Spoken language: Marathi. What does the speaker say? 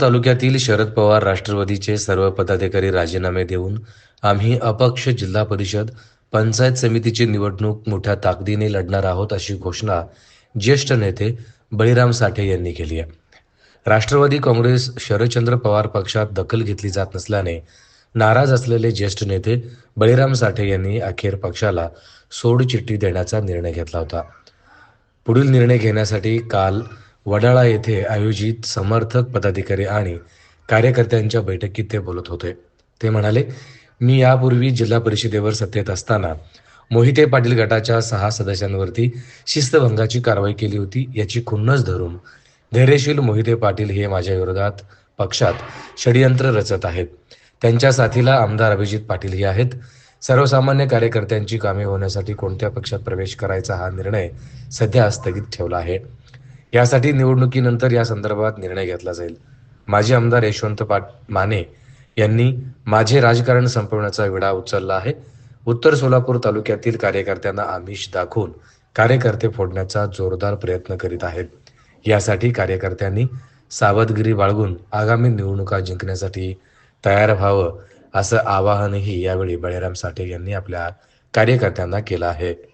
तालुक्यातील शरद पवार राष्ट्रवादीचे सर्व पदाधिकारी राजीनामे देऊन आम्ही अपक्ष जिल्हा परिषद पंचायत समितीची निवडणूक मोठ्या ताकदीने लढणार आहोत अशी घोषणा ज्येष्ठ नेते बळीराम साठे यांनी केली आहे. राष्ट्रवादी काँग्रेस शरदचंद्र पवार पक्षात दखल घेतली जात नसल्याने नाराज असलेले ज्येष्ठ नेते बळीराम साठे यांनी अखेर पक्षाला सोडचिठ्ठी देण्याचा निर्णय घेतला होता. पुढील निर्णय घेण्यासाठी काल वडाळा येथे आयोजित समर्थक पदाधिकारी आणि कार्यकर्त्यांच्या बैठकीत ते बोलत होते. ते म्हणाले मी यापूर्वी जिल्हा परिषदेवर सत्तेत असताना मोहिते पाटील गटाच्या सहा सदस्यांवरती शिस्तभंगाची कारवाई केली होती याची खुन्नस धरून धैर्यशील मोहिते पाटील हे माझ्या विरोधात पक्षात षडयंत्र रचत आहेत. त्यांच्या साथीला आमदार अभिजित पाटीलही आहेत. सर्वसामान्य कार्यकर्त्यांची कामे होण्यासाठी कोणत्या पक्षात प्रवेश करायचा हा निर्णय सध्या स्थगित ठेवला आहे. यासाठी निवडणुकीनंतर या संदर्भात निर्णय घेतला जाईल. माजी आमदार यशवंत पाट माने यांनी माझे राजकारण संपवण्याचा विडा उचलला आहे. उत्तर सोलापूर तालुक्यातील कार्यकर्त्यांना आमिष दाखवून कार्यकर्ते फोडण्याचा जोरदार प्रयत्न करीत आहेत. यासाठी कार्यकर्त्यांनी सावधगिरी बाळगून आगामी निवडणुका जिंकण्यासाठी तयार व्हावं असं आवाहनही यावेळी बळीराम साठे यांनी आपल्या कार्यकर्त्यांना केलं आहे.